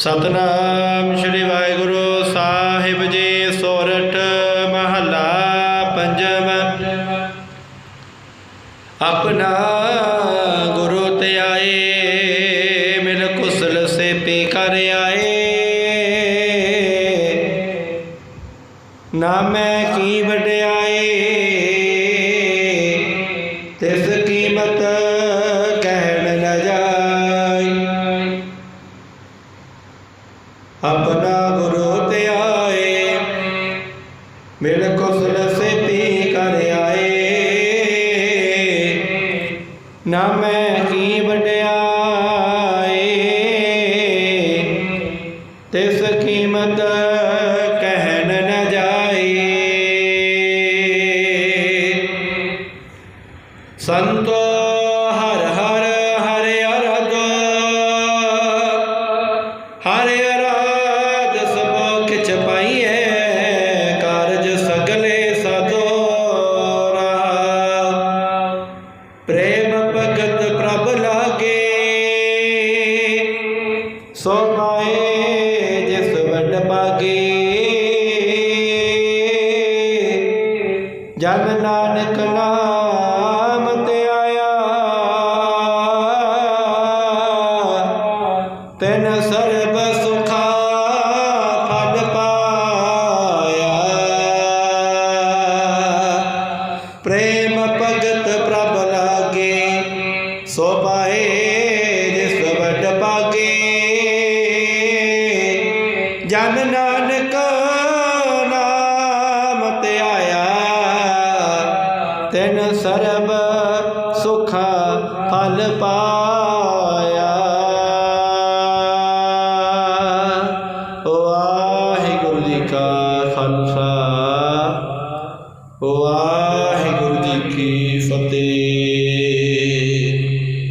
ਸਤਨਾਮ ਸ੍ਰੀ ਵਾਹਿਗੁਰੂ ਸਾਹਿਬ ਜੀ, ਸੋਰਠ ਮਹੱਲਾ ਪੰਜਵਾਂ ਆਪਣਾ ਗੁਰੂ ਤੇ ਆਏ, ਮਿਲ ਕੁਸਲ ਸੇਪੀ ਕਰ ਆਏ। ਨਾਮੈ ਕੀ ਵਡਿਆਈ ਤਿਸ ਕੀਮਤ ਆਪਣਾ ਗੁਰੂ ਤੇ ਆਏ। ਮਿਲ ਕੁਸਲ ਸੇਤੀ ਕਰ ਆਏ। ਨਾ ਮੈਂ ਕੀ ਵਡਿਆਏ। ਤਿਸ ਕੀਮਤ ਕਹਿਣ ਨ ਜਾਏ। ਸੰਤੋ ਹਰ ਹਰ ਹਰਿ ਅਰਦ ਹਰਿ ਪ੍ਰੇਮ ਭਗਤ ਪ੍ਰਭ ਲਾਗੇ। ਸੋ ਮਾਏ ਜਿਸ ਵੱਡ ਪਾਗੇ ਜਨ ਨਾਨਕ ਨਾਮ ਜਨ ਨਾਨਕ ਨਾਮ ਤੇ ਆਇਆ। ਤੈਨ ਸਰਬ ਸੁਖਾ ਫਲ ਪਾਇਆ। ਵਾਹਿਗੁਰੂ ਜੀ ਕਾ ਖਾਲਸਾ। ਵਾਹਿਗੁਰੂ ਜੀ ਕੀ ਫਤਿਹ।